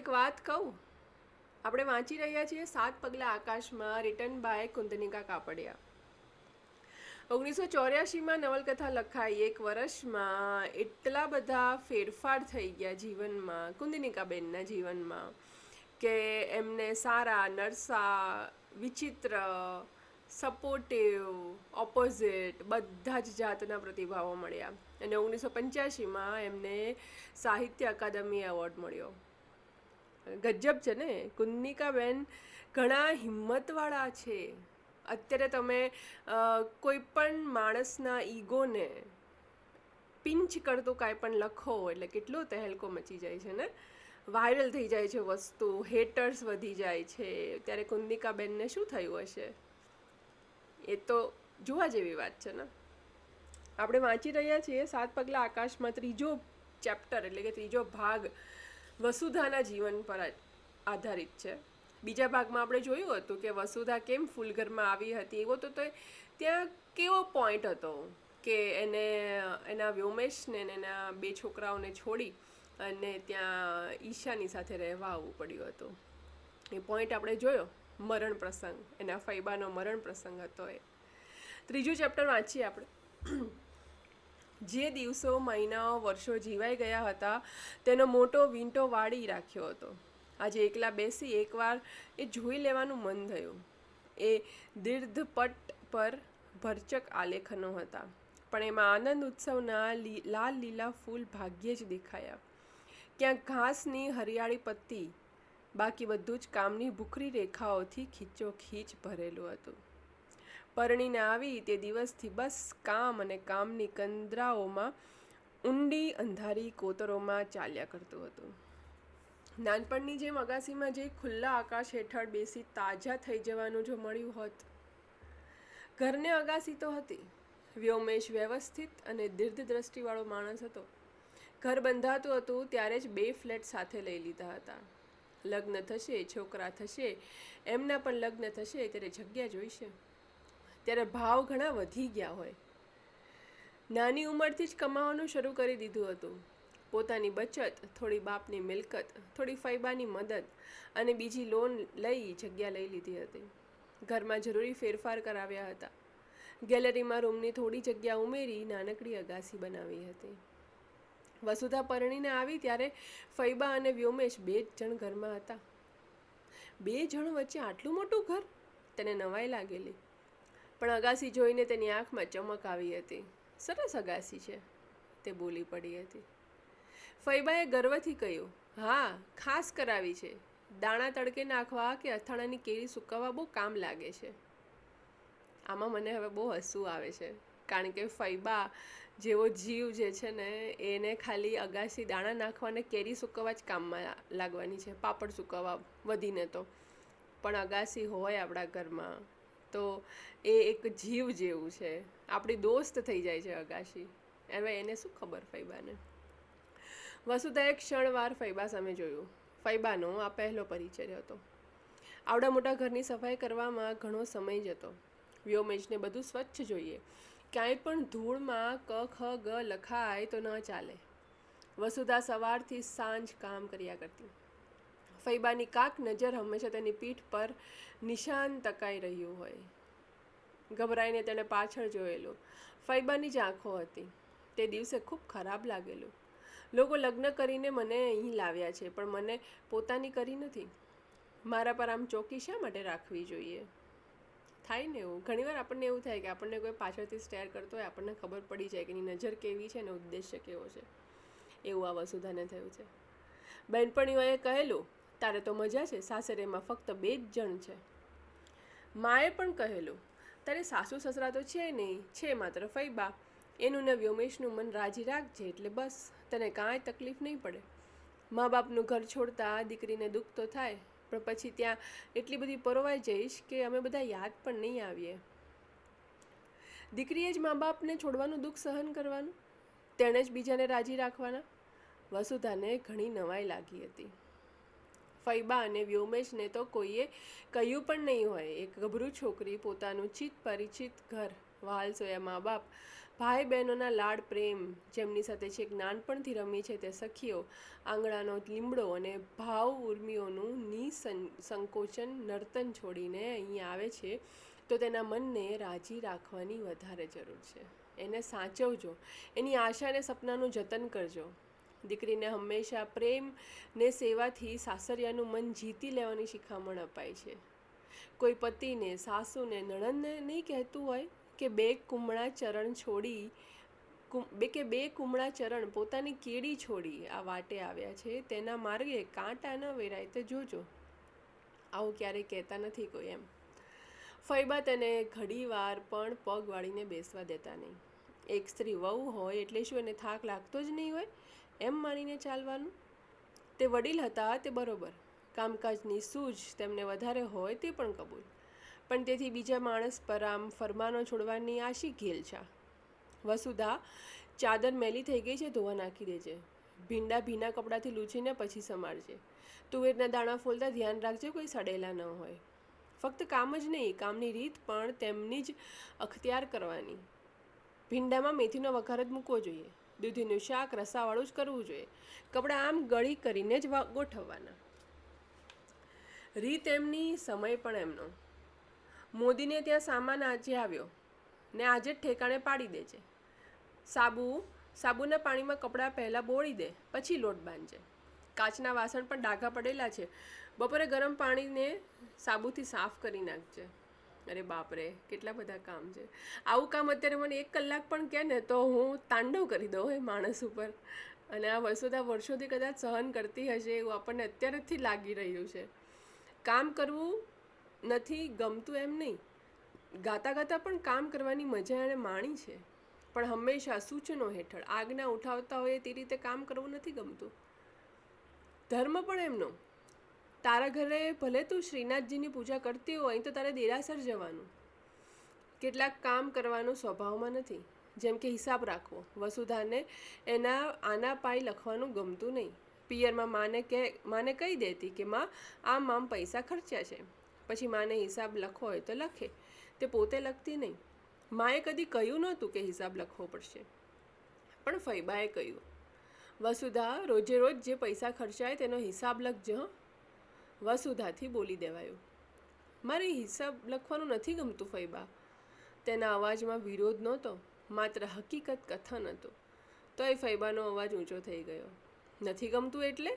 એક વાત કહું? આપણે વાંચી રહ્યા છીએ સાત પગલા આકાશમાં રિટર્ન બાય કુંદનિકા કાપડિયા. ઓગણીસો ચોર્યાસીમાં નવલકથા લખાઈ. એક વર્ષમાં એટલા બધા ફેરફાર થઈ ગયા જીવનમાં, કુંદનિકાબેનના જીવનમાં, કે એમને સારા, નરસા, વિચિત્ર સપોર્ટિવ ઓપોઝિટ બધા જ જાતના પ્રતિભાવો મળ્યા. અને ઓગણીસો પંચ્યાસીમાં એમને સાહિત્ય અકાદમી એવોર્ડ મળ્યો. ગજબ છે ને? કુંદનિકાબેન ઘણા હિંમતવાળા છે. અત્યારે તમે કોઈ પણ માણસના ઈગોને પિંચ કરતું કાંઈ પણ લખો એટલે કેટલો તહેલકો મચી જાય છે ને? વાયરલ થઈ જાય છે વસ્તુ હેટર્સ વધી જાય છે. ત્યારે કુંદનિકાબેનને શું થયું હશે? એ તો જોવા જેવી વાત છે ને? આપણે વાંચી રહ્યા છીએ સાત પગલા આકાશમાં ત્રીજો ચેપ્ટર એટલે કે ત્રીજો ભાગ વસુધાના જીવન પર આધારિત છે. બીજા ભાગમાં આપણે જોયું હતું કે વસુધા કેમ ફૂલઘરમાં આવી હતી, એવો તો ત્યાં કેવો પોઈન્ટ હતો કે એને એના વ્યોમેશને એના બે છોકરાઓને છોડી અને ત્યાં ઈશાની સાથે રહેવા આવવું પડ્યું હતું. એ પોઈન્ટ આપણે જોયો, મરણ પ્રસંગ, એના ફૈબાનો મરણ પ્રસંગ હતો એ. ત્રીજું ચેપ્ટર વાંચીએ આપણે. જે દિવસો, મહિનાઓ, વર્ષો જીવાઈ ગયા હતા, તેનો મોટો વીંટો વાળી રાખ્યો હતો. આજે એકલા બેસી એકવાર એ જોઈ લેવાનું મન થયું. એ દીર્ઘપટ પર ભરચક આલેખનો હતા. પણ એમાં આનંદ ઉત્સવના લાલ લીલા ફૂલ ભાગ્યે જ દેખાયા. ક્યાંક ઘાસની હરિયાળી પત્તી, બાકી બધું જ કામની ભૂખરી રેખાઓથી ખીચોખીચ ભરેલું હતું. પરણીને આવી તે દિવસથી બસ કામ અને કામની કંદરાઓમાં ઊંડી અંધારી કોતરોમાં ચાલ્યા કરતું હતું. નાનપણની જેમ અગાસીમાં જે ખુલ્લા આકાશ હેઠળ બેસી તાજા થઈ જવાનું જો મળ્યું હોત. ઘરને અગાસી તો હતી. વ્યોમેશ વ્યવસ્થિત અને દીર્ઘ દ્રષ્ટિવાળો માણસ હતો. ઘર બંધાતું હતું ત્યારે જ બે ફ્લેટ સાથે લઈ લીધા હતા. લગ્ન થશે, છોકરા થશે, એમના પણ લગ્ન થશે, ત્યારે જગ્યા જોઈશે. ત્યારે ભાવ ઘણા વધી ગયા હોય. નાની ઉંમરથી જ કમાવાનું શરૂ કરી દીધું હતું. પોતાની બચત, થોડી બાપની મિલકત, થોડી ફૈબાની મદદ અને બીજી લોન લઈ જગ્યા લઈ લીધી હતી. ઘરમાં જરૂરી ફેરફાર કરાવ્યા હતા. ગેલેરીમાં રૂમની થોડી જગ્યા ઉમેરી નાનકડી અગાસી બનાવી હતી. વસુધા પરણીને આવી ત્યારે ફૈબા અને વ્યોમેશ બે જણ ઘરમાં હતા. બે જણ વચ્ચે આટલું મોટું ઘર? તેને નવાઈ લાગેલી. પણ અગાસી જોઈને તેની આંખમાં ચમક આવી હતી. સરસ અગાસી છે, તે બોલી પડી હતી. ફૈબાએ ગર્વથી કહ્યું, હા, ખાસ કરાવી છે. દાણા તડકે નાખવા કે અથાણાની કેરી સુકવવા બહુ કામ લાગે છે. આમાં મને હવે બહુ હસવું આવે છે, કારણ કે ફૈબા જેવો જીવ જે છે ને, એને ખાલી અગાસી દાણા નાખવાને કેરી સુકવવા જ કામમાં લાગવાની છે, પાપડ સુકવવા વધીને તો. પણ અગાસી હોય આપણા ઘરમાં. તો એ એક જીવ જેવું છે. આપણી દોસ્ત થઈ જાય છે અગાશી. હવે એને શું ખબર ફૈબાને વસુધાએ ક્ષણવાર ફૈબા સામે જોયું. ફૈબાનો આ પહેલો પરિચય હતો. આવડા મોટા ઘરની સફાઈ કરવામાં ઘણો સમય જતો. વ્યોમેશને બધું સ્વચ્છ જોઈએ. ક્યાંય પણ ધૂળમાં ક, ખ, ગ લખાય તો ન ચાલે. વસુધા સવારથી સાંજ કામ કર્યા કરતી. ફૈબાની કાક નજર હંમેશા તેની પીઠ પર નિશાન તકાઈ રહ્યું હોય. ગભરાઈને તેણે પાછળ જોયેલું. ફૈબાની જ આંખો હતી. તે દિવસે ખૂબ ખરાબ લાગેલું. લોકો લગ્ન કરીને મને અહીં લાવ્યા છે, પણ મને પોતાની કરી નથી. મારા પર આમ ચોકી શા માટે રાખવી જોઈએ? થાય ને એવું. ઘણીવાર આપણને એવું થાય કે આપણને કોઈ પાછળથી સ્ટેર કરતો હોય, આપણને ખબર પડી જાય કે એની નજર કેવી છે ને ઉદ્દેશ્ય કેવો છે. એવું આ વસુધાને થયું છે. બહેનપણીઓએ કહેલું તારે તો મજા છે, સાસરેમાં ફક્ત બે જ જણ છે. માએ પણ કહેલું, તારે સાસુ સસરા તો છે નહીં, છે માત્ર ફૈબા. એનું ને વ્યોમેશનું મન રાજી રાખજે એટલે બસ, તને કાંઈ તકલીફ નહીં પડે. મા બાપનું ઘર છોડતા દીકરીને દુઃખ તો થાય, પણ પછી ત્યાં એટલી બધી પરોવાઈ જઈશ કે અમે બધા યાદ પણ નહીં આવીએ. દીકરીએ જ મા બાપને છોડવાનું દુઃખ સહન કરવાનું? તેણે જ બીજાને રાજી રાખવાના? વસુધાને ઘણી નવાઈ લાગી હતી. ફૈબા અને વ્યોમેશને તો કોઈએ કહ્યું પણ નહીં હોય. એક ગભરું છોકરી પોતાનું ચિત પરિચિત ઘર વહાલ સોયા મા બાપ, ભાઈ બહેનોના લાડ પ્રેમ, જેમની સાથે છેક નાનપણથી રમી છે તે સખીઓ, આંગણાનો લીમડો અને ભાવ ઉર્મિઓનું સંકોચન નર્તન છોડીને અહીં આવે છે, તો તેના મનને રાજી રાખવાની વધારે જરૂર છે. એને સાચવજો. એની આશા અને સપનાનું જતન કરજો. દીકરીને હંમેશા પ્રેમ ને સેવાથી સાસરિયાનું મન જીતી લેવાની શિખામણ અપાય છે. કોઈ પતિને, સાસુને, નણંદને નહીં કહેતું હોય કે બે કુમળા ચરણ છોડી બે કે બે કુમળા ચરણ પોતાની કેડી છોડી આ વાટે આવ્યા છે. તેના માર્ગે કાંટા ન વેરાય તે જોજો. આવું ક્યારેય કહેતા નથી કોઈ એમ. ફૈબા તેને ઘડીવાર પણ પગ વાળીને બેસવા દેતા નહીં. એક સ્ત્રી વહુ હોય એટલે શું એને થાક લાગતો જ નહીં હોય? એમ માનીને ચાલવાનું? તે વડીલ હતા તે બરોબર. કામકાજની સૂઝ તેમને વધારે હોય તે પણ કબૂલ. પણ તેથી બીજા માણસ પર આમ ફરમાનો છોડવાની આશી ઘેલછા વસુધા, ચાદર મેલી થઈ ગઈ છે, ધોવા નાખી દેજે. ભીંડા ભીના કપડાંથી લૂછીને પછી સમારજે. તુવેરના દાણા ફોલતા ધ્યાન રાખજે, કોઈ સડેલા ન હોય. ફક્ત કામ જ નહીં, કામની રીત પણ તેમની જ અખતિયાર કરવાની. ભીંડામાં મેથીનો વઘાર જ મૂકવો જોઈએ. દૂધીનું શાક, રસાવાળું જ કરવું જોઈએ. કપડાં આમ ગળી કરીને જ ગોઠવવાના. રીત એમની, સમય પણ એમનો. મોદીને ત્યાં સામાન આજે આવ્યો ને આજે જ ઠેકાણે પાડી દેજે સાબુ, સાબુના પાણીમાં કપડાં પહેલાં બોળી દે, પછી લોટ બાંધજે. કાચના વાસણ પણ ડાઘા પડેલા છે. બપોરે ગરમ પાણીને સાબુથી સાફ કરી નાખજે. અરે બાપરે, કેટલા બધા કામ છે. આવું કામ અત્યારે મને એક કલાક પણ કહે ને તો હું તાંડવ કરી દઉં એ માણસ ઉપર. અને આ વસુધા વર્ષોથી કદાચ સહન કરતી હશે એવું આપણને અત્યારેથી લાગી રહ્યું છે. કામ કરવું નથી ગમતું એમ નહીં. ગાતા ગાતા પણ કામ કરવાની મજા એણે માણી છે. પણ હંમેશા સૂચનો હેઠળ, આજ્ઞા ઉઠાવતા હોય તે રીતે કામ કરવું નથી ગમતું. ધર્મ પણ એમનો. તારા ઘરે ભલે તું શ્રીનાથજીની પૂજા કરતી હોય, તો તારે દેરાસર જવાનું. કેટલાક કામ કરવાનું સ્વભાવમાં નથી. જેમ કે હિસાબ રાખવો. વસુધાને એના આના પાઈ લખવાનું ગમતું નહીં. પિયરમાં માને કે, માને કહી દેતી કે, માં, આમ આમ પૈસા ખર્ચ્યા છે. પછી માને હિસાબ લખવો હોય તો લખે. તે પોતે લખતી નહીં. માએ કદી કહ્યું નહોતું કે હિસાબ લખવો પડશે. પણ ફૈબાએ કહ્યું, વસુધા, રોજે રોજ જે પૈસા ખર્ચાય તેનો હિસાબ લખજો, હં." વસુધાથી બોલી દેવાયું. મારે હિસાબ લખવાનું નથી ગમતું ફૈબા તેના અવાજમાં વિરોધ નહોતો, માત્ર હકીકત કથન હતું. તોય ફૈબાનો અવાજ ઊંચો થઈ ગયો. નથી ગમતું એટલે?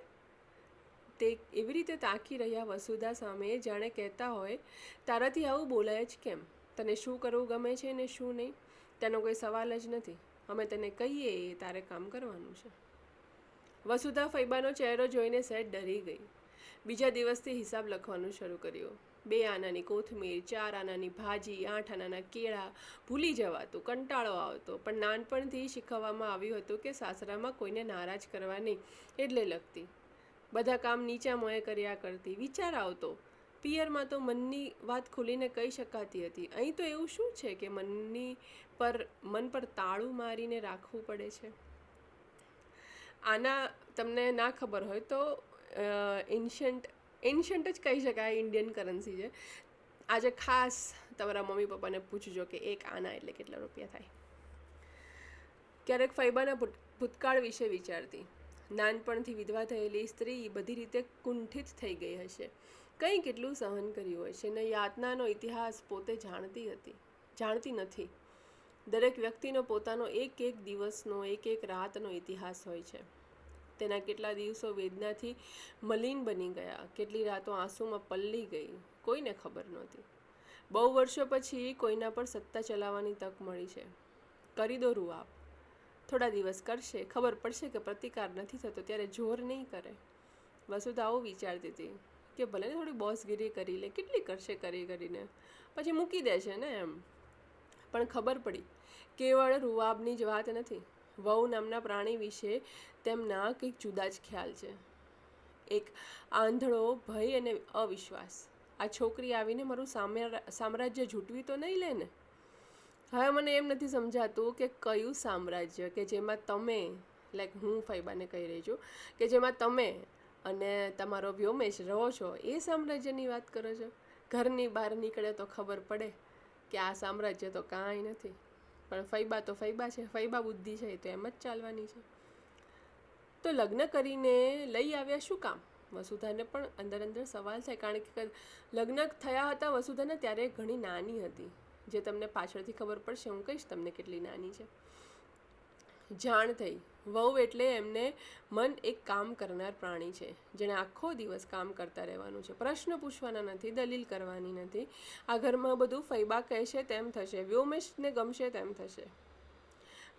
તે એવી રીતે તાકી રહ્યા વસુધા સામે, જાણે કહેતા હોય, તારાથી આવું બોલાય જ કેમ? તને શું કરવું ગમે છે ને શું નહીં? તેનો કોઈ સવાલ જ નથી. અમે તને કહીએ, એ તારે કામ કરવાનું છે. વસુધા ફૈબાનો ચહેરો જોઈને સેટ ડરી ગઈ. બીજા દિવસથી હિસાબ લખવાનું શરૂ કર્યું. બે આનાની કોથમીર, ચાર આનાની ભાજી, આઠ આનાના કેળા, ભૂલી જવાતું, કંટાળો આવતો. પણ નાનપણથી શીખવવામાં આવ્યું હતું કે સાસરામાં કોઈને નારાજ કરવા નહીં, એટલે લખતી. બધા કામ નીચા મોએ કર્યા કરતી. વિચાર આવતો. પિયરમાં તો મનની વાત ખુલીને કહી શકાતી હતી. અહીં તો એવું શું છે કે મનની પર, મન પર તાળું મારીને રાખવું પડે છે? આના તમને ના ખબર હોય તો એન્શન્ટ એન્શન્ટ જ કહી શકાય ઇન્ડિયન કરન્સી છે. આજે ખાસ તમારા મમ્મી પપ્પાને પૂછજો કે એક આના એટલે કેટલા રૂપિયા થાય. ક્યારેક ફૈબાના ભૂત- ભૂતકાળ વિશે વિચારતી. નાનપણથી વિધવા થયેલી સ્ત્રી બધી રીતે કુંઠિત થઈ ગઈ હશે. કંઈ કેટલું સહન કર્યું હશે ને યાતનાનો ઇતિહાસ પોતે જાણતી હતી, જાણતી નથી. દરેક વ્યક્તિનો પોતાનો એક એક દિવસનો, એક એક રાતનો ઇતિહાસ હોય છે. તેના કેટલા દિવસો વેદનાથી મલિન બની ગયા, કેટલી રાતો આંસુમાં પલ્લી ગઈ, કોઈને ખબર નહોતી. બહુ વર્ષો પછી કોઈના પર સત્તા ચલાવવાની તક મળી છે. કરી દો રૂઆબ. થોડા દિવસ કરશે, ખબર પડશે કે પ્રતિકાર નથી થતો, ત્યારે જોર નહીં કરે. વસુધા આવું વિચારતી હતી કે ભલે ને થોડી બોસગીરી કરી લે, કેટલી કરશે કરી કરીને. પછી મૂકી દેશે ને એમ. પણ ખબર પડી, કેવળ રૂવાબની જ વાત નથી. વહુ નામના પ્રાણી વિશે તેમના કંઈક જુદા જ ખ્યાલ છે. એક આંધળો, ભય અને અવિશ્વાસ. આ છોકરી આવીને મારું સામ્રા- સામ્રાજ્ય ઝૂંટવી તો નહીં લે ને? હવે મને એમ નથી સમજાતું કે કયું સામ્રાજ્ય? કે જેમાં તમે લાઈક હું ફૈબાને કહી રહી છું, કે જેમાં તમે અને તમારો વ્યોમેશ રહો છો, એ સામ્રાજ્યની વાત કરો છો? ઘરની બહાર નીકળે તો ખબર પડે કે આ સામ્રાજ્ય તો કાંઈ નથી. પણ ફૈબા તો ફૈબા છે, ફૈબા બુદ્ધિ છે તો એમ જ ચાલવાની છે. તો લગ્ન કરીને લઈ આવ્યા શું કામ? વસુધાને પણ અંદર અંદર સવાલ થાય, કારણ કે લગ્ન થયા હતા વસુધાને ત્યારે ઘણી નાની હતી. જે તમને પાછળથી ખબર પડશે, હું કહીશ તમને કેટલી નાની છે. જાણ થઈ. વહુ એટલે એમને મન એક કામ કરનાર પ્રાણી છે, જેણે આખો દિવસ કામ કરતા રહેવાનું છે. પ્રશ્ન પૂછવાના નથી, દલીલ કરવાની નથી. આ ઘરમાં બધું ફૈબા કહેશે તેમ થશે, વ્યોમેશને ગમશે તેમ થશે.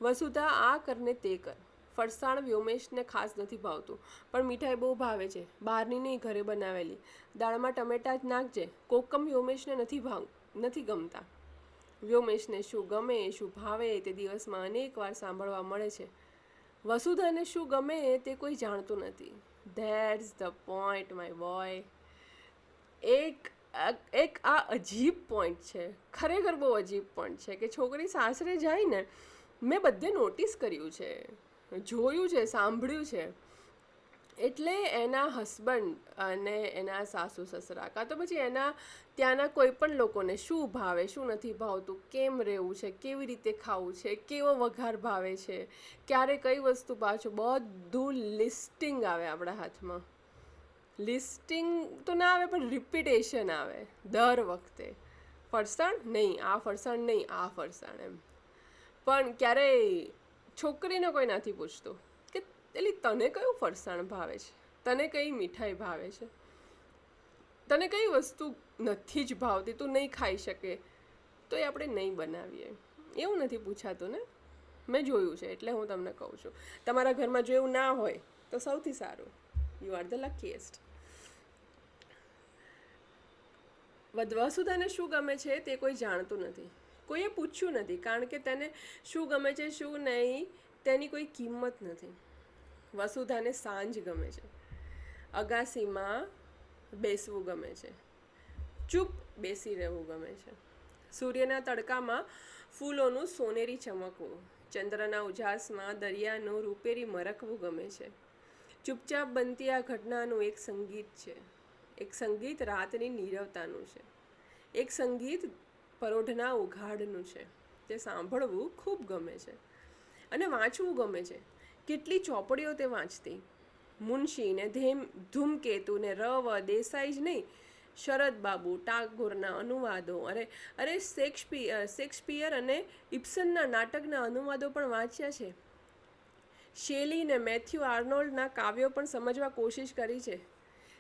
વસુધા, આ કરને તે કર. ફરસાણ વ્યોમેશને ખાસ નથી ભાવતું, પણ મીઠાઈ બહુ ભાવે છે. બહારની નહીં, ઘરે બનાવેલી. દાળમાં ટમેટા જ નાખજે. કોકમ વ્યોમેશને નથી ભાવ, નથી ગમતા. વ્યોમેશને શું ગમે, શું ભાવે, તે દિવસમાં અનેક વાર સાંભળવા મળે છે. વસુધાને શું ગમે તે કોઈ જાણતું નથી. That's the point my boy એક એક આ અજીબ પોઈન્ટ છે. ખરેખર બહુ અજીબ પોઈન્ટ છે કે છોકરી સાસરે જાય ને, મેં બધે નોટિસ કર્યું છે. જોયું છે, સાંભળ્યું છે. એટલે એના હસબન્ડ અને એના સાસુ સસરા કાં તો પછી એના ત્યાંના કોઈ પણ લોકોને શું ભાવે, શું નથી ભાવતું, કેમ રહેવું છે, કેવી રીતે ખાવું છે, કેવો વઘાર ભાવે છે, ક્યારે કઈ વસ્તુ પાછું બધું લિસ્ટિંગ આવે આપણા હાથમાં. લિસ્ટિંગ તો ના આવે, પણ રિપીટેશન આવે દર વખતે. ફરસાણ નહીં, આ ફરસાણ નહીં, આ ફરસાણ એમ. પણ ક્યારેય છોકરીને કોઈ નથી પૂછતું. એટલે તને કયું ફરસાણ ભાવે છે? તને કઈ મીઠાઈ ભાવે છે? તને કઈ વસ્તુ નથી જ ભાવતી, તું નહીં ખાઈ શકે તો એ આપણે નહીં બનાવીએ. એવું નથી પૂછાતું ને? મેં જોયું છે, એટલે હું તમને કહું છું. તમારા ઘરમાં જો એવું ના હોય, તો સૌથી સારું. યુ આર ધ લકીએસ્ટ વસુધાને શું ગમે છે તે કોઈ જાણતું નથી. કોઈએ પૂછ્યું નથી, કારણ કે તેને શું ગમે છે, શું નહીં, તેની કોઈ કિંમત નથી. વસુધાને સાંજ ગમે છે. અગાસીમાં બેસવું ગમે છે. ચૂપ બેસી રહેવું ગમે છે. સૂર્યના તડકામાં ફૂલોનું સોનેરી ચમકવું, ચંદ્રના ઉજાસમાં દરિયાનું રૂપેરી મરકવું ગમે છે. ચૂપચાપ બનતી આ ઘટનાનું એક સંગીત છે. એક સંગીત રાતની નીરવતાનું છે. એક સંગીત પરોઢના ઉઘાડનું છે. તે સાંભળવું ખૂબ ગમે છે. અને વાંચવું ગમે છે. કેટલી ચોપડીઓ તે વાંચતી? મુનશી ને ધેમ ધૂમકેતુ ને રવ દેસાઈ જ નહીં. શરદ બાબુ ટાગોરના અનુવાદો. અરે અરે શેક્સપિયર શેક્સપિયર અને ઇપ્સનના નાટકના અનુવાદો પણ વાંચ્યા છે. શેલી ને મેથ્યુ આર્નોલ્ડના કાવ્યો પણ સમજવા કોશિશ કરી છે.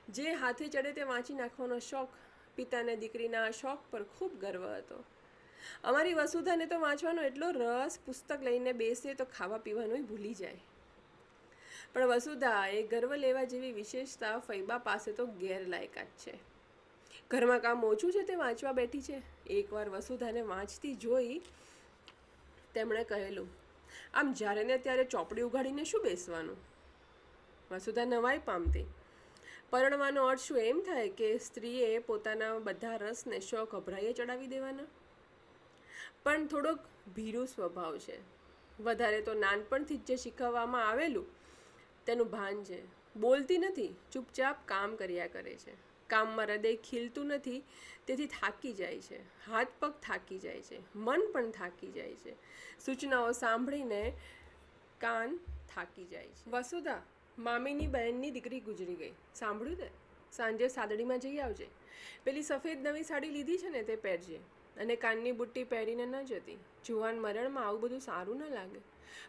જે હાથે ચડે તે વાંચી નાખવાનો શોખ. પિતાને દીકરીના આ શોખ પર ખૂબ ગર્વ હતો. અમારી વસુધાને તો વાંચવાનો એટલો રસ પુસ્તક લઈને બેસે તો ખાવા પીવાનું ભૂલી જાય. પણ વસુધા, એ ગર્વ લેવા જેવી વિશેષતા ફૈબા પાસે તો ગેરલાયકાત છે. ઘરમાં કામ ઓછું છે તે વાંચવા બેઠી છે? એકવાર વસુધાને વાંચતી જોઈ તેમણે કહેલું, આમ જ્યારે ને ત્યારે ચોપડી ઉઘાડીને શું બેસવાનું? વસુધા નવાઈ પામતી. પરણવાનો અર્થ શું એમ થાય કે સ્ત્રીએ પોતાના બધા રસને શોખ અભરાઈએ ચડાવી દેવાના? પણ થોડોક ભીરું સ્વભાવ છે. વધારે તો નાનપણથી જ જે શીખવવામાં આવેલું તેનું ભાન છે. બોલતી નથી, ચૂપચાપ કામ કર્યા કરે છે. કામમાં હૃદય ખીલતું નથી, તેથી થાકી જાય છે. હાથ પગ થાકી જાય છે. મન પણ થાકી જાય છે. સૂચનાઓ સાંભળીને કાન થાકી જાય છે. વસુધા, મામીની બહેનની દીકરી ગુજરી ગઈ. સાંભળ્યું તે? સાંજે સાદડીમાં જઈ આવજે. પેલી સફેદ નવી સાડી લીધી છે ને તે પહેરજે. અને કાનની બુટ્ટી પહેરીને ન જતી. જુવાન મરણમાં આવું બધું સારું ન લાગે.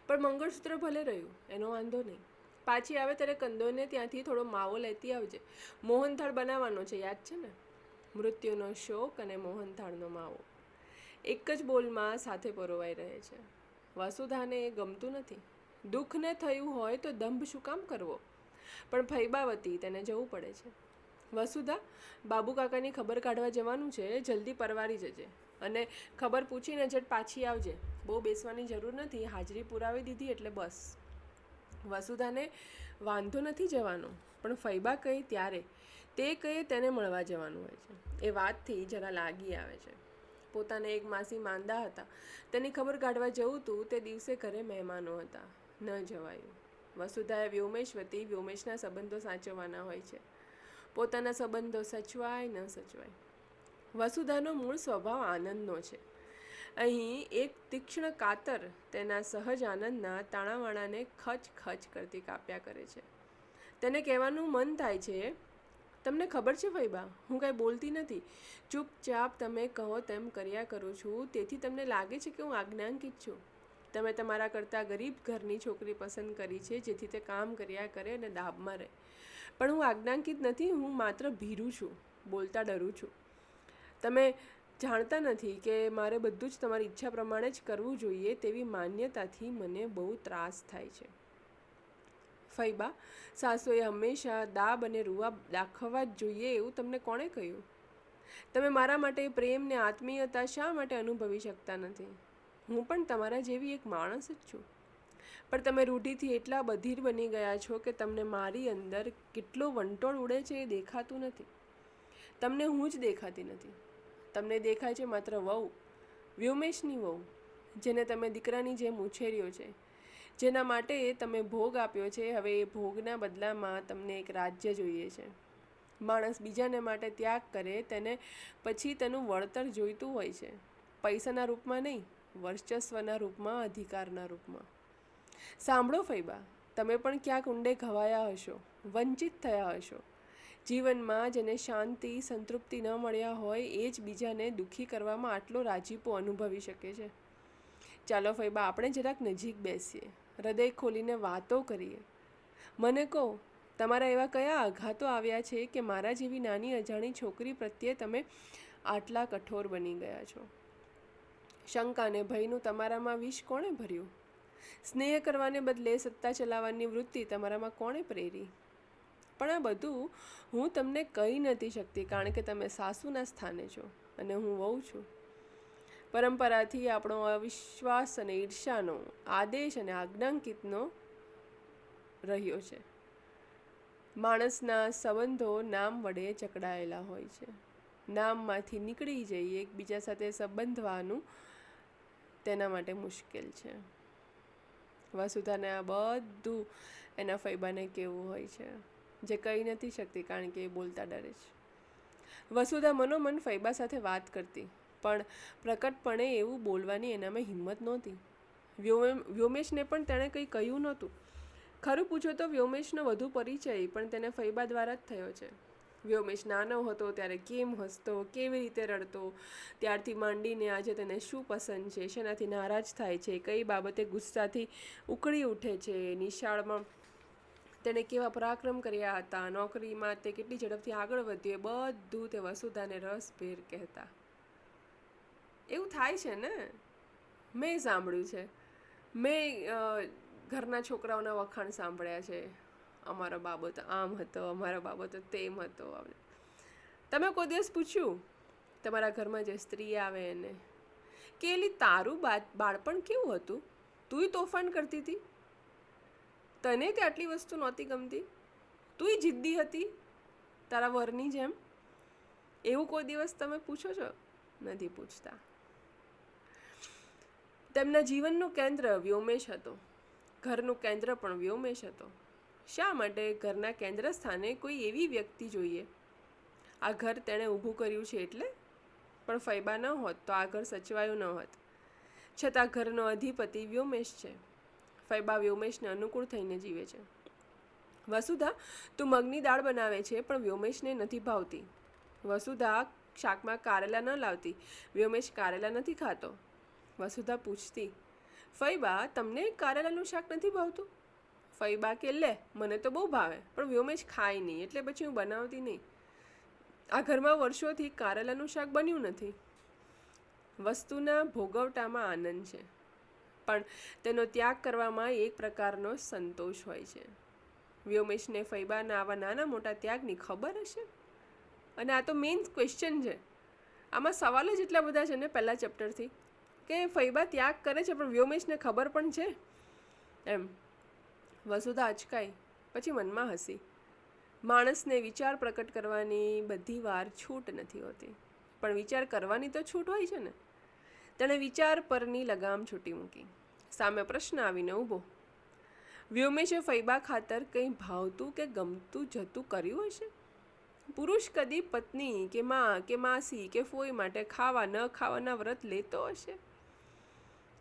પણ મંગળસૂત્ર ભલે રહ્યું, એનો વાંધો નહીં. પાછી આવે ત્યારે કંદોને ત્યાંથી થોડો માવો લેતી આવજે. મોહનથાળ બનાવવાનો છે, યાદ છે ને? મૃત્યુનો શોક અને મોહનથાળનો માવો. એક જ બોલમાં સાથે પરોવાઈ રહે છે. વસુધાને એ ગમતું નથી. દુઃખને થયું હોય તો દંભ શું કામ કરવો? પણ ફૈબાવતી તેને જવું પડે છે. વસુધા, બાબુ કાકાની ખબર કાઢવા જવાનું છે, જલ્દી પરવારી જજે. અને ખબર પૂછીને જટ પાછી આવજે. બહુ બેસવાની જરૂર નથી, હાજરી પુરાવી દીધી એટલે બસ. વસુધાને વાંધો નથી જવાનો, પણ ફૈબા કહે ત્યારે. તે કહે તેને મળવા જવાનું હોય છે. એ વાતથી જરા લાગી આવે છે. પોતાને એક માસી માંદા હતા. તેની ખબર કાઢવા જવું હતું તે દિવસે ઘરે મહેમાનો હતા. ન જવાયું. વસુધાએ વ્યોમેશ વતી વ્યોમેશના સંબંધો સાચવવાના હોય છે. પોતાના સંબંધો સચવાય ન સચવાય. વસુધાનો મૂળ સ્વભાવ આનંદનો છે. અહીં એક તીક્ષ્ણ કાતર તેના સહજ આનંદના તાણાવાણાને ખચ ખચ કરતી કાપ્યા કરે છે. તેને કહેવાનું મન થાય છે, તમને ખબર છે ફૈબા હું કાંઈ બોલતી નથી. ચૂપચાપ તમે કહો તેમ કર્યા કરું છું. તેથી તમને લાગે છે કે હું આજ્ઞાંકિત છું. તમે તમારા કરતાં ગરીબ ઘરની છોકરી પસંદ કરી છે, જેથી તે કામ કર્યા કરે અને દાબમાં રહે. પણ હું આજ્ઞાંકિત નથી, હું માત્ર ભીરું છું, બોલતા ડરું છું. તમે જાણતા નથી કે મારે બધું જ તમારી ઈચ્છા પ્રમાણે જ કરવું જોઈએ તેવી માન્યતાથી મને બહુ ત્રાસ થાય છે. ફૈબા, સાસુએ હંમેશા દાબ અને રૂવા દાખવવા જ જોઈએ એવું તમને કોણે કહ્યું? તમે મારા માટે પ્રેમને આત્મીયતા શા માટે અનુભવી શકતા નથી? હું પણ તમારા જેવી એક માણસ જ છું. પણ તમે રૂઢિથી એટલા બધીર બની ગયા છો કે તમને મારી અંદર કેટલો વંટોળ ઉડે છે એ દેખાતું નથી. તમને હું જ દેખાતી નથી. તમને દેખાય છે માત્ર વહુ, વ્યોમેશની વહુ, જેને તમે દીકરાની જેમ ઉછેર્યો છે. જેના માટે તમે ભોગ આપ્યો છે, હવે એ ભોગના બદલામાં તમને એક રાજ્ય જોઈએ છે. માણસ બીજાને માટે ત્યાગ કરે તેને પછી તેનું વળતર જોઈતું હોય છે. પૈસાના રૂપમાં નહીં, વર્ચસ્વના રૂપમાં, અધિકારના રૂપમાં. સાંભળો ફૈબા, તમે પણ ક્યાંક ઊંડે ઘવાયા હશો, વંચિત થયા હશો. જીવનમાં જેને શાંતિ, સંતૃપ્તિ ન મળ્યા હોય એ જ બીજાને દુઃખી કરવામાં આટલો રાજીપો અનુભવી શકે છે. ચાલો ફૈબા આપણે જરાક નજીક બેસીએ. હૃદય ખોલીને વાતો કરીએ. મને કહો, તમારા એવા કયા આઘાતો આવ્યા છે કે મારા જેવી નાની અજાણી છોકરી પ્રત્યે તમે આટલા કઠોર બની ગયા છો? શંકાને ભયનું તમારામાં વિષ કોણે ભર્યું? સ્નેહ કરવાને બદલે સત્તા ચલાવવાની વૃત્તિ તમારામાં કોણે પ્રેરી? પણ આ બધું હું તમને કહી નથી શકતી, કારણ કે તમે સાસુના સ્થાને છો અને હું વહુ છું. પરંપરાથી આપણો અવિશ્વાસ અને ઈર્ષાનો આદેશ અને આજ્ઞાંકિતનો રહ્યો છે. માણસના સંબંધો નામ વડે ચકડાયેલા હોય છે. નામમાંથી નીકળી જઈએ એકબીજા સાથે સંબંધવાનું તેના માટે મુશ્કેલ છે. વસુધાને આ બધું એના ફૈબાને કેવું હોય છે? જે કહી નથી શકતી કારણ કે એ બોલતા ડરે છે. વસુધા મનોમન ફૈબા સાથે વાત કરતી, પણ પ્રકટપણે એવું બોલવાની એનામાં હિંમત નહોતી. વ્યોમેશને પણ તેણે કંઈ કહ્યું નહોતું. ખરું પૂછો તો વ્યોમેશનો વધુ પરિચય, પણ તેને ફૈબા દ્વારા જ થયો છે. વ્યોમેશ નાનો હતો, ત્યારે કેમ હસતો, કેવી રીતે રડતો, ત્યારથી માંડીને આજે તેને શું પસંદ છે, શેનાથી નારાજ થાય છે, કઈ બાબતે ગુસ્સાથી ઉકળી ઉઠે છે, નિશાળમાં તેણે કેવા પરાક્રમ કર્યા હતા? નોકરીમાં તે કેટલી ઝડપથી આગળ વધ્યો? એ બધું તે વસુધાને રસભેર કહેતા. એવું થાય છે ને? મેં સાંભળ્યું છે. મેં ઘરના છોકરાઓના વખાણ સાંભળ્યા છે. અમારો બાબત આમ હતો, અમારો બાબત તેમ હતો. તમે કોઈ દિવસ પૂછ્યું, તમારા ઘરમાં જે સ્ત્રી આવે એને, કે એલી તારું બાળપણ કેવું હતું? તુંય તોફાન કરતી હતી તને તે આટલી વસ્તુ નહોતી ગમતી? તુંય જિદ્દી હતી? તારા વરની જેમ? એવું કોઈ દિવસ તમે પૂછો છો? નથી પૂછતા. તેમના જીવનનું કેન્દ્ર વ્યોમેશ હતો. ઘરનું કેન્દ્ર પણ વ્યોમેશ હતો. શા માટે ઘરના કેન્દ્ર સ્થાને કોઈ એવી વ્યક્તિ જોઈએ? આ ઘર તેણે ઊભું કર્યું છે એટલે? પણ ફૈબા ન હોત તો આ ઘર સચવાયું ન હોત. છતાં ઘરનો અધિપતિ વ્યોમેશ છે. ફૈબા વ્યોમેશને અનુકૂળ થઈને જીવે છે. વસુધા, તું મગની દાળ બનાવે છે, પણ વ્યોમેશને નથી ભાવતી. વસુધા શાકમાં કારેલા ન લાવતી. વ્યોમેશ કારેલા નથી ખાતો. વસુધા પૂછતી ફૈબા તમને કારેલાનું શાક નથી ભાવતું? ફૈબા કે, લે, મને તો બહુ ભાવે, પણ વ્યોમેશ ખાય નહીં, એટલે પછી હું બનાવતી નહીં. આ ઘરમાં વર્ષોથી કારેલાનું શાક બન્યું નથી. વસ્તુના ભોગવટામાં આનંદ છે. પણ તેનો ત્યાગ કરવામાં એક પ્રકારનો સંતોષ હોય છે. વ્યોમેશને ફૈબાના આવા નાના મોટા ત્યાગની ખબર હશે? અને આ તો મેઇન ક્વેશ્ચન છે. આમાં સવાલ જ એટલા બધા છે ને પહેલાં ચેપ્ટરથી કે ફૈબા ત્યાગ કરે છે પણ વ્યોમેશને ખબર પણ છે? એમ. વસુધા અચકાઈ, પછી મનમાં હસી. માણસને વિચાર પ્રકટ કરવાની બધી વાર છૂટ નથી હોતી. પણ વિચાર કરવાની તો છૂટ હોય છે ને? તેણે વિચાર પરની લગામ છૂટી મૂકી. સામે પ્રશ્ન આવીને ઊભો. વ્યોમેશે ફૈબા ખાતર કંઈ ભાવતું કે ગમતું જતું કર્યું હશે? પુરુષ કદી પત્ની કે મા કે માસી કે ફોઈ માટે ખાવા ન ખાવાના વ્રત લેતો હશે?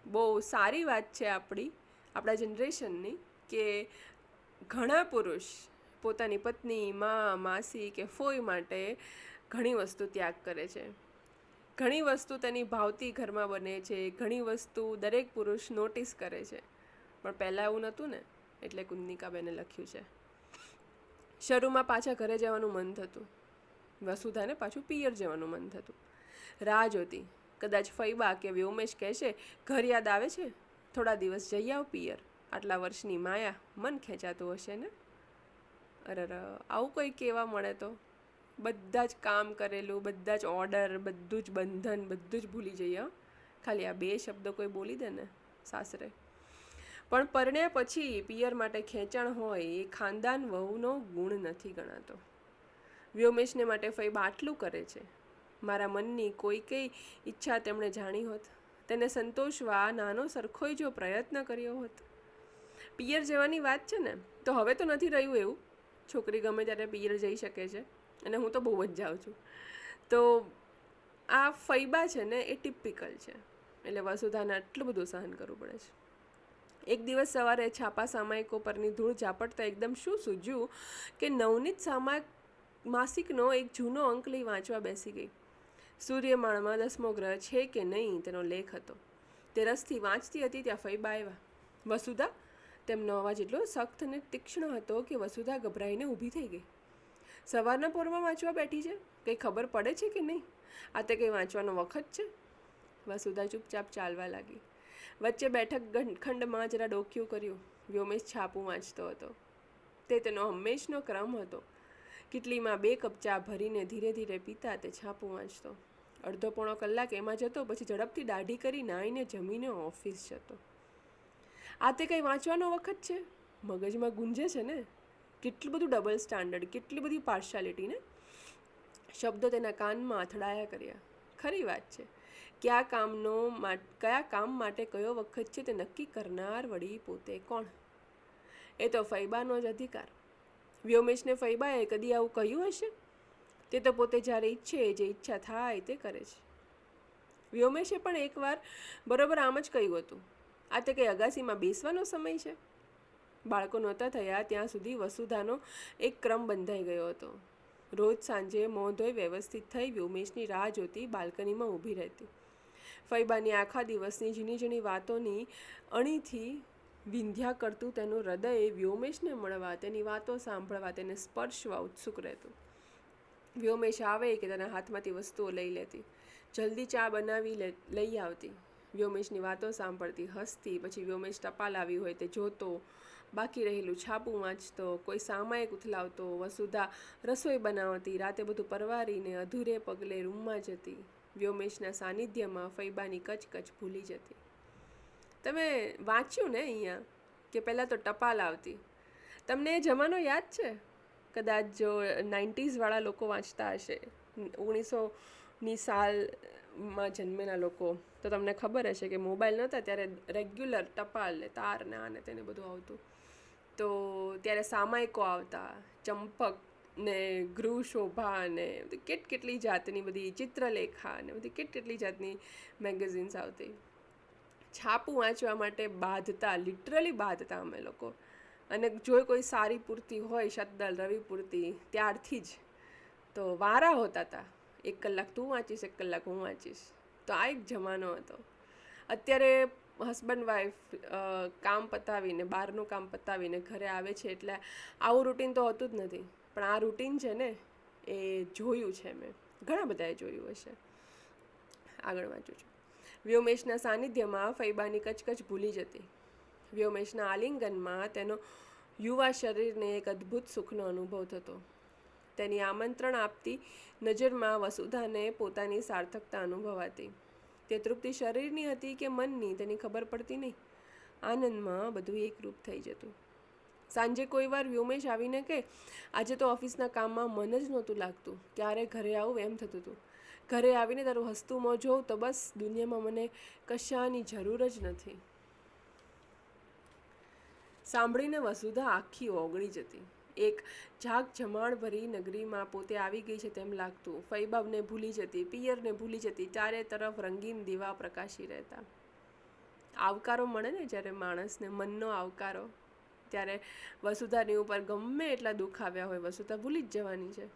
બહુ સારી વાત છે આપણી, આપણા જનરેશનની, કે ઘણા પુરુષ પોતાની પત્ની, મા, માસી કે ફોઈ માટે ઘણી વસ્તુ ત્યાગ કરે છે. ઘણી વસ્તુ તેની ભાવતી ઘરમાં બને છે, ઘણી વસ્તુ દરેક પુરુષ નોટિસ કરે છે. પણ પહેલાં એવું નહોતું ને, એટલે કુંદનિકાબેને લખ્યું છે. શરૂમાં પાછા ઘરે જવાનું મન થતું. વસુધાને પાછું પિયર જવાનું મન થતું. રાહ જોતી. કદાચ ફૈબા કે વ્યોમેશ કહેશે, ઘર યાદ આવે છે? થોડા દિવસ જઈ આવ પિયર. આટલા વર્ષની માયા મન ખેંચાતું હશે ને? અરે આવું કોઈ કહેવા મળે તો? બધા જ કામ કરેલું, બધા જ ઓર્ડર બધું જ બંધન, બધું જ ભૂલી જઈએ. ખાલી આ બે શબ્દો કોઈ બોલી દે ને, સાસરે. પણ પરણ્યા પછી પિયર માટે ખેંચાણ હોય એ ખાનદાન વહુનો ગુણ નથી ગણાતો. વ્યોમેશને માટે ફઈ આટલું કરે છે. મારા મનની કોઈ કઈ ઈચ્છા તેમણે જાણી હોત. તેને સંતોષવા નાનો સરખોય જો પ્રયત્ન કર્યો હોત. પિયર જવાની વાત છે ને, તો હવે તો નથી રહ્યું એવું? છોકરી ગમે ત્યારે પિયર જઈ શકે છે. અને હું તો બહુ જ જાઉં છું. તો આ ફૈબા છે ને, એ ટિપિકલ છે. એટલે વસુધાને આટલું બધું સહન કરવું પડે છે. એક દિવસ સવારે છાપા સામાયિકો પરની ધૂળ ઝાપટતા એકદમ શું સૂજ્યું કે નવનીત સામાયિક માસિકનો એક જૂનો અંક લઈ વાંચવા બેસી ગઈ. સૂર્યમાળમાં દસમો ગ્રહ છે કે નહીં તેનો લેખ હતો. તે રસથી વાંચતી હતી ત્યાં ફૈબા આવ્યા. વસુધા, તેમનો અવાજ એટલો સખ્ત અને તીક્ષ્ણ હતો કે વસુધા ગભરાઈને ઊભી થઈ ગઈ. સવારના પોરમાં વાંચવા બેઠી છે? કંઈ ખબર પડે છે કે નહીં? આ તે કંઈ વાંચવાનો વખત છે? વસુધા ચૂપચાપ ચાલવા લાગી. વચ્ચે બેઠક ખંડમાં જરા ડોક્યું કર્યું. વ્યોમેશ છાપું વાંચતો હતો. તે તેનો હંમેશનો ક્રમ હતો. કિટલીમાં બે કપ ચા ભરીને ધીરે ધીરે પીતા તે છાપું વાંચતો. અડધો પોણો કલાક એમાં જતો, પછી ઝડપથી દાઢી કરી નાહીને જમીને ઓફિસ જતો. આ તે કંઈ વાંચવાનો વખત છે? મગજમાં ગુંજે છે ને? કેટલું બધું ડબલ સ્ટાન્ડર્ડ કેટલી બધી પાર્શિયાલિટીને શબ્દો તેના કાનમાં અથડાયા કર્યા. ખરી વાત છે. કયા કામનો કયા કામ માટે કયો વખત છે તે નક્કી કરનાર વળી પોતે કોણ? એ તો ફૈબાનો જ અધિકાર. વ્યોમેશને ફૈબાએ કદી આવું કહ્યું હશે? તે તો પોતે જ્યારે ઈચ્છે, જે ઈચ્છા થાય તે કરે છે. વ્યોમેશે પણ એકવાર બરોબર આમ જ કહ્યું હતું. આ તે કંઈ અગાસીમાં બેસવાનો સમય છે. બાળકો નહોતા થયા, ત્યાં સુધી વસુધાનો એક ક્રમ બંધાઈ ગયો હતો. રોજ સાંજે મોં ધોઈ વ્યવસ્થિત થઈ વ્યોમેશની રાહ જોતી બાલ્કનીમાં ઊભી રહેતી. ફૈબાની આખા દિવસની ઝીણી ઝીણી વાતોની અણીથી વિંધ્યા કરતું તેનું હૃદય વ્યોમેશને મળવા, તેની વાતો સાંભળવા, તેને સ્પર્શવા ઉત્સુક રહેતું. વ્યોમેશ આવે કે તેના હાથમાંથી વસ્તુઓ લઈ લેતી. જલ્દી ચા બનાવી લઈ આવતી. વ્યોમેશની વાતો સાંભળતી, હસતી, પછી વ્યોમેશ ટપાલ આવી હોય તે જોતો બાકી રહેલું છાપું વાંચતો કોઈ સામાયિક ઉથલાવતો વસુધા રસોઈ બનાવતી, રાતે બધું પરવારીને અધૂરે પગલે રૂમમાં જતી, વ્યોમેશના સાનિધ્યમાં ફૈબાની કચકચ ભૂલી જતી. તમે વાંચ્યું ને અહીંયા કે પહેલાં તો ટપાલ આવતી? તમને જમાનો યાદ છે? કદાચ જો નાઇન્ટીઝવાળા લોકો વાંચતા હશે. ઓગણીસોની સાલમાં જન્મેલા લોકો. તો તમને ખબર હશે કે મોબાઈલ નહોતા ત્યારે રેગ્યુલર ટપાલ ને તાર ને આને, તેને બધું આવતું. તો ત્યારે સામાયિકો આવતા, ચંપક ને ગૃહ શોભા ને બધી કેટ કેટલી જાતની બધી ચિત્રલેખા ને બધી કેટ કેટલી જાતની મેગેઝિન્સ આવતી. છાપું વાંચવા માટે બાંધતા લિટરલી બાંધતા અમે લોકો. અને જો કોઈ સારી પૂર્તિ હોય શબ્દલ રવિ પૂર્તિ, ત્યારથી જ. તો વારા હોતા હતા એક કલાક તું વાંચીશ, એક કલાક હું વાંચીશ. તો આ એક જમાનો હતો. અત્યારે હસબન્ડ વાઈફ કામ પતાવીને, બહારનું કામ પતાવીને ઘરે આવે છે એટલે આવું રૂટીન તો હોતું જ નથી. પણ આ રૂટીન છે ને, એ જોયું છે મેં. ઘણા બધાએ જોયું હશે. આગળ વાંચું છું. વ્યોમેશના સાનિધ્યમાં ફૈબાની કચકચ ભૂલી જતી. વ્યોમેશના આલિંગનમાં તેનો યુવા શરીરને એક અદ્ભુત સુખનો અનુભવ થતો. તેની આમંત્રણ આપતી નજરમાં વસુધાને પોતાની સાર્થકતા અનુભવાતી. તે તૃપ્તિ શરીરની હતી કે મનની તેની ખબર પડતી નહીં. આનંદમાં બધું એકરૂપ થઈ જતું. સાંજે કોઈ વાર વ્યોમેશ આવીને કે આજે તો ઓફિસના કામમાં મન જ નહોતું લાગતું. ક્યારે ઘરે આવું એમ થતું હતું ઘરે આવીને તારું હસતું મોં જોઉં તો બસ, દુનિયામાં મને કશાની જરૂર જ નથી. સાંભળીને વસુધા આખી ઓગળી જતી. એક ઝાક જમાણ ભરી નગરીમાં પોતે આવી ગઈ છે તેમ લાગતું. ફૈબાવને ભૂલી જતી, પિયરને ભૂલી જતી, ચારે તરફ રંગીન દીવા પ્રકાશી રહેતા. આવકારો મળે ને જ્યારે માણસને મનનો આવકારો? ત્યારે વસુધાની ઉપર ગમે એટલા દુઃખ આવ્યા હોય, વસુધા ભૂલી જ જવાની છે.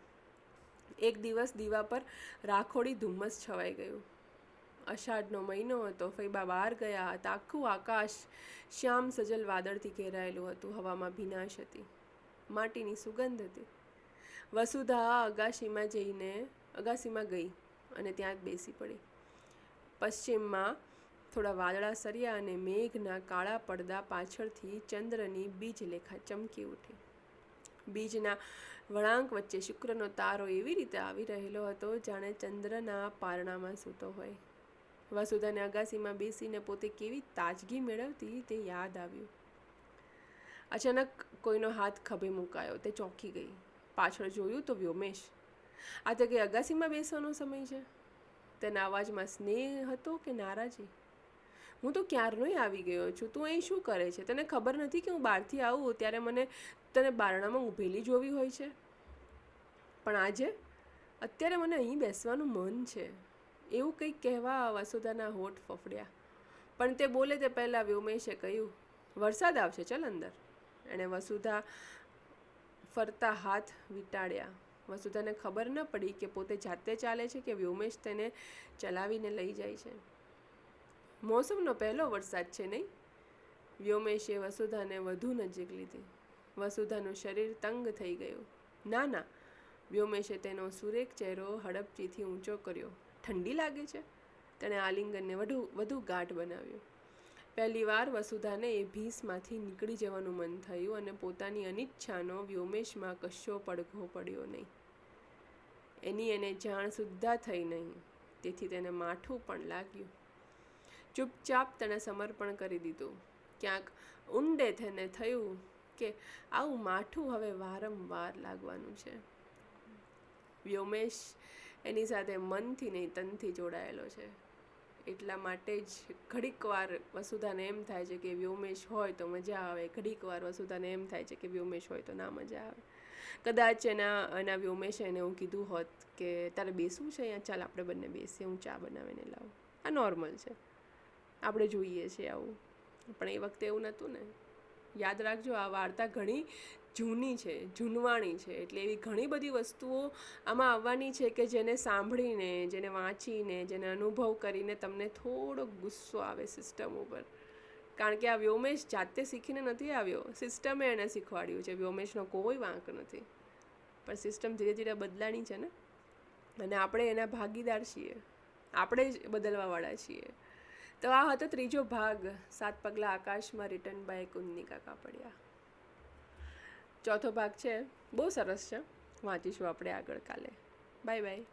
એક દિવસ દીવા પર રાખોડી ધુમ્મસ છવાઈ ગયું. અષાઢનો મહિનો હતો, ફૈબા બહાર ગયા હતા. આખું આકાશ શ્યામ સજલ વાદળથી ઘેરાયેલું હતું, હવામાં ભીનાશ હતી. માટીની સુગંધ હતી. વસુધા અગાશીમાં જઈને અગાશીમાં ગઈ અને ત્યાં જ બેસી પડી. પશ્ચિમમાં થોડા વાદળા સર્યા અને મેઘના કાળા પડદા પાછળથી ચંદ્રની બીજ લેખા ચમકી ઉઠી. બીજના વળાંક વચ્ચે શુક્રનો તારો એવી રીતે આવી રહેલો હતો જાણે ચંદ્રના પારણામાં સૂતો હોય. વસુધાને અગાસીમાં બેસીને પોતે કેવી તાજગી મેળવતી તે યાદ આવ્યું. અચાનક કોઈનો હાથ ખભે મુકાયો, તે ચોંકી ગઈ. પાછળ જોયું તો વ્યોમેશ. આ તો કંઈ અગાસીમાં બેસવાનો સમય છે. તેના અવાજમાં સ્નેહ હતો કે નારાજી? હું તો ક્યારનોય આવી ગયો છું. તું અહીં શું કરે છે? તને ખબર નથી કે હું બહારથી આવું? ત્યારે મને તને બારણામાં ઊભેલી જોવી હોય છે? પણ આજે અત્યારે મને અહીં બેસવાનું મન છે. એવું કંઈક કહેવા વસુધાના હોઠ ફફડ્યા. પણ તે બોલે તે પહેલાં વ્યોમેશે કહ્યું, વરસાદ આવશે, ચલ અંદર. એણે વસુધા ફરતા હાથ વીંટાળ્યા વસુધાને ખબર ન પડી કે પોતે જાતે ચાલે છે કે વ્યોમેશ તેને ચલાવીને લઈ જાય છે. મોસમનો પહેલો વરસાદ છે નહીં? વ્યોમેશે વસુધાને વધુ નજીક લીધી. વસુધાનું શરીર તંગ થઈ ગયું. ના ના, વ્યોમેશે તેનો સુરેખ ચહેરો હડપચીથી ઊંચો કર્યો. ઠંડી લાગે છે? તેણે આલિંગનને વધુ વધુ ગાઢ બનાવ્યું. પહેલીવાર વસુધાને એ ભીસમાંથી નીકળી જવાનું મન થયું અને પોતાની અનિચ્છાનો વ્યોમેશમાં કશો પડઘો પડ્યો નહીં. એની એને જાણ સુદ્ધા થઈ નહીં, તેથી તેને માઠું પણ લાગ્યું. ચૂપચાપ તેણે સમર્પણ કરી દીધું. ક્યાંક ઊંડે તેને થયું કે આવું માઠું હવે વારંવાર લાગવાનું છે. વ્યોમેશ એની સાથે મનથી નહીં તનથી જોડાયેલો છે. એટલા માટે જ ઘડીક વાર વસુધાને એમ થાય છે કે વ્યોમેશ હોય તો મજા આવે, ઘડીક વાર વસુધાને એમ થાય છે કે વ્યોમેશ હોય તો ના મજા આવે. કદાચ એના એના વ્યોમેશે એને એવું કીધું હોત કે તારે બેસવું છે અહીંયા? ચાલ આપણે બંને બેસીએ, હું ચા બનાવીને લાવું. આ નોર્મલ છે. આપણે જોઈએ છીએ આવું. પણ એ વખતે એવું નહોતું ને. યાદ રાખજો, આ વાર્તા ઘણી જૂની છે, જૂનવાણી છે, એટલે એવી ઘણી બધી વસ્તુઓ આમાં આવવાની છે કે જેને સાંભળીને, જેને વાંચીને, જેને અનુભવ કરીને તમને થોડો ગુસ્સો આવે સિસ્ટમ ઉપર. કારણ કે આ વ્યોમેશ જાતે શીખીને નથી આવ્યો. સિસ્ટમે એને શીખવાડ્યું છે. વ્યોમેશનો કોઈ વાંક નથી. પણ સિસ્ટમ ધીરે ધીરે બદલાણી છે ને. અને આપણે એના ભાગીદાર છીએ. આપણે જ બદલવાવાળા છીએ. તો આ હતો ત્રીજો ભાગ. સાત પગલાં આકાશમાં રિટર્ન બાય કુંદનિકા કાપડિયા. ચોથો ભાગ છે. બહુ સરસ છે. વાંચીશું આપણે આગળ કાલે. Bye bye.